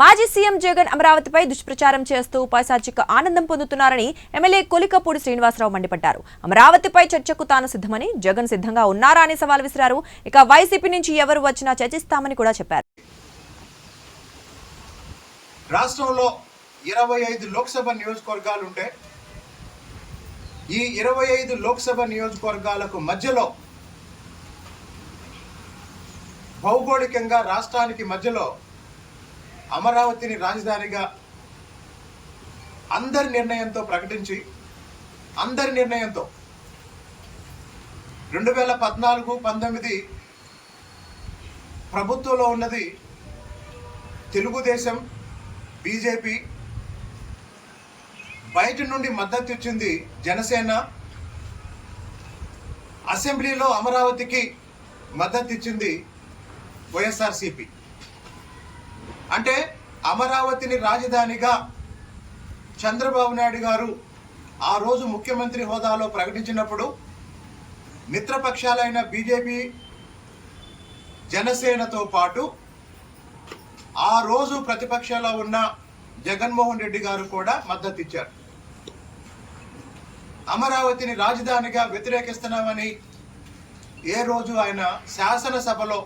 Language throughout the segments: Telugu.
మాజీ సీఎం జగన్ అమరావతిపై దుష్ప్రచారం చేస్తూ పైశాచిక ఆనందం పొందుతున్నారని ఎమ్మెల్యే కొలికపూడి శ్రీనివాసరావు మండిపడ్డారు. అమరావతిపై చర్చకు తాను సిద్ధమని జగన్ సిద్ధంగా ఉన్నారా అని సవాల్ విసిరారు. ఇక వైసీపీ నుంచి ఎవరు వచ్చినా చర్చిస్తామని కూడా చెప్పారు. రాష్ట్రంలో ఇరవై ఐదు లోక్సభ నియోజకవర్గాలు ఉంటే ఈ ఇరవై ఐదు లోక్సభ నియోజకవర్గాలకు మధ్యలో భౌగోళికంగా రాష్ట్రానికి మధ్యలో అమరావతిని రాజధానిగా అందరి నిర్ణయంతో ప్రకటించి అందరి నిర్ణయంతో రెండు వేల పద్నాలుగు పంతొమ్మిది ప్రభుత్వంలో ఉన్నది తెలుగుదేశం బీజేపీ. బయట నుండి మద్దతు ఇచ్చింది జనసేన. అసెంబ్లీలో అమరావతికి మద్దతు ఇచ్చింది వైఎస్ఆర్సీపీ. అంటే అమరావతిని రాజధానిగా చంద్రబాబు నాయుడు గారు ఆ రోజు ముఖ్యమంత్రి హోదాలో ప్రకటించినప్పుడు మిత్రపక్షాలైన బీజేపీ జనసేనతో పాటు ఆ రోజు ప్రతిపక్షంలో ఉన్న జగన్మోహన్ రెడ్డి గారు కూడా మద్దతు ఇచ్చారు అమరావతిని రాజధానిగా వ్యతిరేకిస్తున్నామని ఏ రోజు ఆయన శాసనసభలో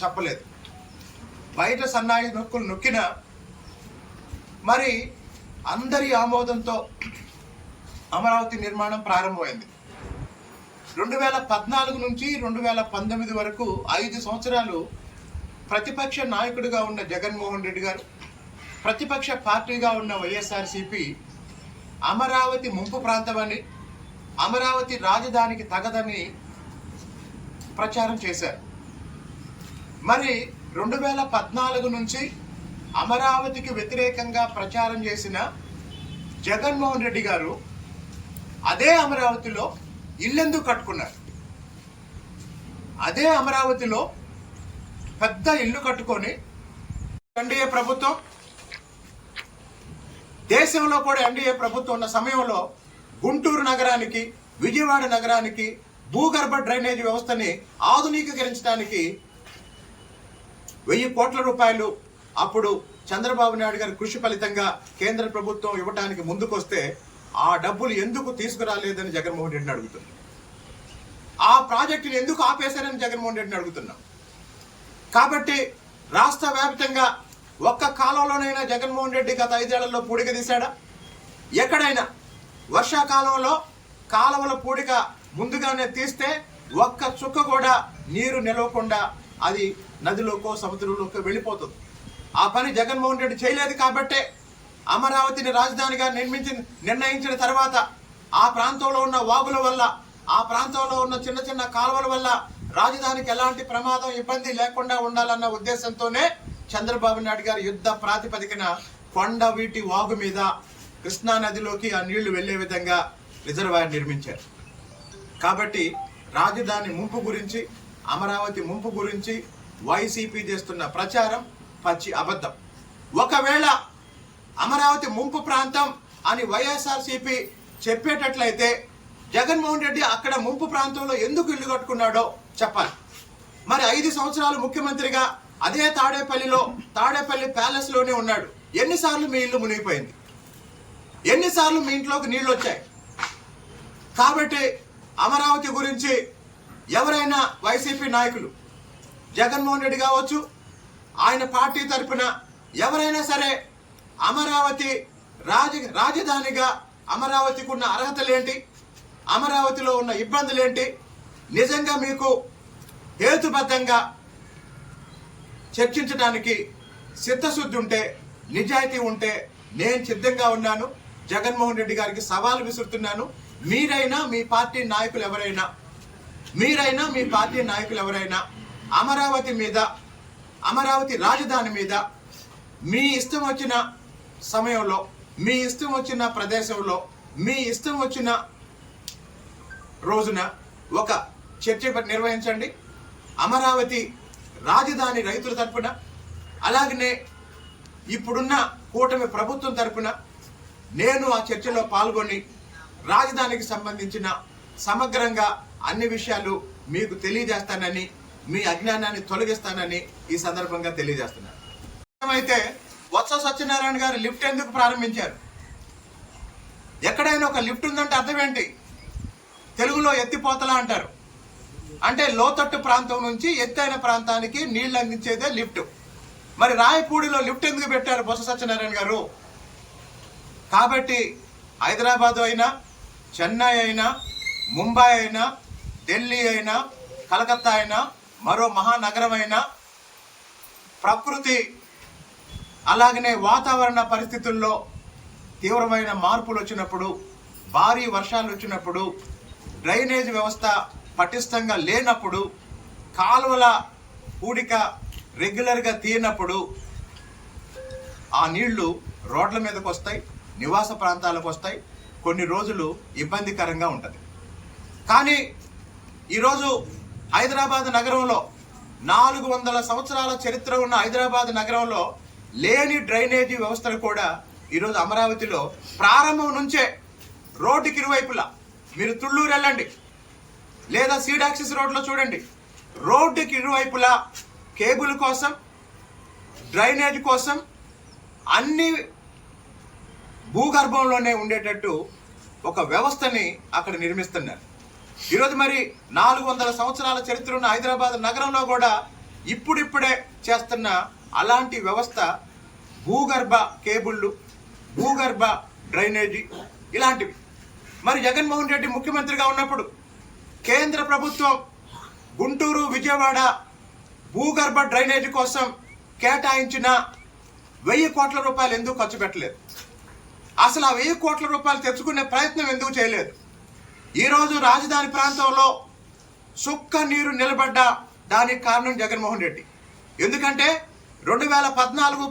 చెప్పలేదు. బయట సన్నాయి నొక్కులు నొక్కిన మరి అందరి ఆమోదంతో అమరావతి నిర్మాణం ప్రారంభమైంది. రెండు వేల పద్నాలుగు నుంచి రెండు వేల పంతొమ్మిది వరకు ఐదు సంవత్సరాలు ప్రతిపక్ష నాయకుడిగా ఉన్న జగన్మోహన్ రెడ్డి గారు ప్రతిపక్ష పార్టీగా ఉన్న వైఎస్ఆర్సీపీ అమరావతి ముంపు ప్రాంతమని అమరావతి రాజధానికి తగదని ప్రచారం చేశారు. మరి రెండు వేల పద్నాలుగు నుంచి అమరావతికి వ్యతిరేకంగా ప్రచారం చేసిన జగన్మోహన్ రెడ్డి గారు అదే అమరావతిలో ఇల్లెందుకు కట్టుకున్నారు? అదే అమరావతిలో పెద్ద ఇల్లు కట్టుకొని ఎన్డీఏ ప్రభుత్వం దేశంలో కూడా ఎన్డీఏ ప్రభుత్వం ఉన్న సమయంలో గుంటూరు నగరానికి విజయవాడ నగరానికి భూగర్భ డ్రైనేజ్ వ్యవస్థని ఆధునీకరించడానికి వెయ్యి కోట్ల రూపాయలు అప్పుడు చంద్రబాబు నాయుడు గారి కృషి ఫలితంగా కేంద్ర ప్రభుత్వం ఇవ్వడానికి ముందుకొస్తే ఆ డబ్బులు ఎందుకు తీసుకురాలేదని జగన్మోహన్ రెడ్డిని అడుగుతున్నాం. ఆ ప్రాజెక్టును ఎందుకు ఆపేశారని జగన్మోహన్ రెడ్డిని అడుగుతున్నాం. కాబట్టి రాష్ట్ర వ్యాప్తంగా ఒక్క కాలంలోనైనా జగన్మోహన్ రెడ్డి గత ఐదేళ్ళలో పూడిక తీశాడా? ఎక్కడైనా? వర్షాకాలంలో కాలువల పూడిక ముందుగానే తీస్తే ఒక్క చుక్క కూడా నీరు నిలవకుండా అది నదిలోకో సముద్రంలోకో వెళ్ళిపోతుంది. ఆ పని జగన్మోహన్ రెడ్డి చేయలేదు కాబట్టే అమరావతిని రాజధానిగా నిర్మించి నిర్ణయించిన తర్వాత ఆ ప్రాంతంలో ఉన్న వాగుల వల్ల ఆ ప్రాంతంలో ఉన్న చిన్న చిన్న కాలువల వల్ల రాజధానికి ఎలాంటి ప్రమాదం ఇబ్బంది లేకుండా ఉండాలన్న ఉద్దేశంతోనే చంద్రబాబు నాయుడు గారు యుద్ధ ప్రాతిపదికన కొండ వీటి వాగు మీద కృష్ణా నదిలోకి ఆ నీళ్ళు వెళ్ళే విధంగా రిజర్వాయర్ నిర్మించారు. కాబట్టి రాజధాని ముంపు గురించి అమరావతి ముంపు గురించి వైసీపీ చేస్తున్న ప్రచారం పచ్చి అబద్ధం. ఒకవేళ అమరావతి ముంపు ప్రాంతం అని వైఎస్ఆర్సీపీ చెప్పేటట్లయితే జగన్మోహన్ రెడ్డి అక్కడ ముంపు ప్రాంతంలో ఎందుకు ఇల్లు కట్టుకున్నాడో చెప్పాలి. మరి ఐదు సంవత్సరాలు ముఖ్యమంత్రిగా అదే తాడేపల్లిలో తాడేపల్లి ప్యాలెస్లోనే ఉన్నాడు. ఎన్నిసార్లు మీ ఇల్లు మునిగిపోయింది? ఎన్నిసార్లు మీ ఇంట్లోకి నీళ్ళు వచ్చాయి కాబట్టి అమరావతి గురించి ఎవరైనా వైసీపీ నాయకులు జగన్మోహన్ రెడ్డి కావచ్చు ఆయన పార్టీ తరపున ఎవరైనా సరే అమరావతి రాజ రాజధానిగా అమరావతికి ఉన్న అర్హతలేంటి? అమరావతిలో ఉన్న ఇబ్బందులేంటి? నిజంగా మీకు హేతుబద్ధంగా చర్చించడానికి సిద్ధశుద్ధి ఉంటే నిజాయితీ ఉంటే నేను సిద్ధంగా ఉన్నాను. జగన్మోహన్ రెడ్డి గారికి సవాలు విసురుతున్నాను. మీరైనా మీ పార్టీ నాయకులు ఎవరైనా మీరైనా మీ పార్టీ నాయకులు ఎవరైనా అమరావతి మీద అమరావతి రాజధాని మీద మీ ఇష్టం వచ్చిన సమయంలో మీ ఇష్టం వచ్చిన ప్రదేశంలో మీ ఇష్టం వచ్చిన రోజున ఒక చర్చ నిర్వహించండి. అమరావతి రాజధాని రైతుల తరపున అలాగనే ఇప్పుడున్న కూటమి ప్రభుత్వం తరపున నేను ఆ చర్చలో పాల్గొని రాజధానికి సంబంధించిన సమగ్రంగా అన్ని విషయాలు మీకు తెలియజేస్తానని మీ అజ్ఞానాన్ని తొలగిస్తానని ఈ సందర్భంగా తెలియజేస్తున్నాను అయితే వత్స సత్యనారాయణ గారు లిఫ్ట్ ఎందుకు ప్రారంభించారు? ఎక్కడైనా ఒక లిఫ్ట్ ఉందంటే అర్థం ఏంటి? తెలుగులో ఎత్తిపోతలా అంటారు. అంటే లోతట్టు ప్రాంతం నుంచి ఎత్తైన ప్రాంతానికి నీళ్ళు అందించేదే లిఫ్ట్. మరి రాయపూడిలో లిఫ్ట్ ఎందుకు పెట్టారు బొత్స సత్యనారాయణ గారు? కాబట్టి హైదరాబాద్ అయినా చెన్నై అయినా ముంబై అయినా ఢిల్లీ అయినా కలకత్తా అయినా మరో మహానగరం ప్రకృతి అలాగనే వాతావరణ పరిస్థితుల్లో తీవ్రమైన మార్పులు వచ్చినప్పుడు భారీ వర్షాలు వచ్చినప్పుడు డ్రైనేజ్ వ్యవస్థ పటిష్టంగా లేనప్పుడు కాలువల కూడిక రెగ్యులర్గా తీయనప్పుడు ఆ నీళ్ళు రోడ్ల మీదకు వస్తాయి నివాస ప్రాంతాలకు వస్తాయి కొన్ని రోజులు ఇబ్బందికరంగా ఉంటుంది. కానీ ఈరోజు హైదరాబాద్ నగరంలో నాలుగు వందల సంవత్సరాల చరిత్ర ఉన్న హైదరాబాద్ నగరంలో లేని డ్రైనేజీ వ్యవస్థలు కూడా ఈరోజు అమరావతిలో ప్రారంభం నుంచే రోడ్డుకి ఇరువైపులా. మీరు తుళ్ళూరు వెళ్ళండి. లేదా సీడాక్సిస్ రోడ్లో చూడండి. రోడ్డుకి ఇరువైపులా కేబుల్ కోసం డ్రైనేజ్ కోసం అన్ని భూగర్భంలోనే ఉండేటట్టు ఒక వ్యవస్థని అక్కడ నిర్మిస్తున్నారు. ఈరోజు మరి నాలుగు వందల సంవత్సరాల చరిత్ర ఉన్న హైదరాబాద్ నగరంలో కూడా ఇప్పుడిప్పుడే చేస్తున్న అలాంటి వ్యవస్థ భూగర్భ కేబుళ్ళు భూగర్భ డ్రైనేజీ ఇలాంటివి. మరి జగన్మోహన్ రెడ్డి ముఖ్యమంత్రిగా ఉన్నప్పుడు కేంద్ర ప్రభుత్వం గుంటూరు విజయవాడ భూగర్భ డ్రైనేజీ కోసం కేటాయించిన వెయ్యి కోట్ల రూపాయలు ఎందుకు ఖర్చు పెట్టలేదు? అసలు ఆ వెయ్యి కోట్ల రూపాయలు తెచ్చుకునే ప్రయత్నం ఎందుకు చేయలేదు? ఈరోజు రాజధాని ప్రాంతంలో సుక్క నీరు నిలబడ్డ దానికి కారణం జగన్మోహన్ రెడ్డి. ఎందుకంటే రెండు వేల పద్నాలుగు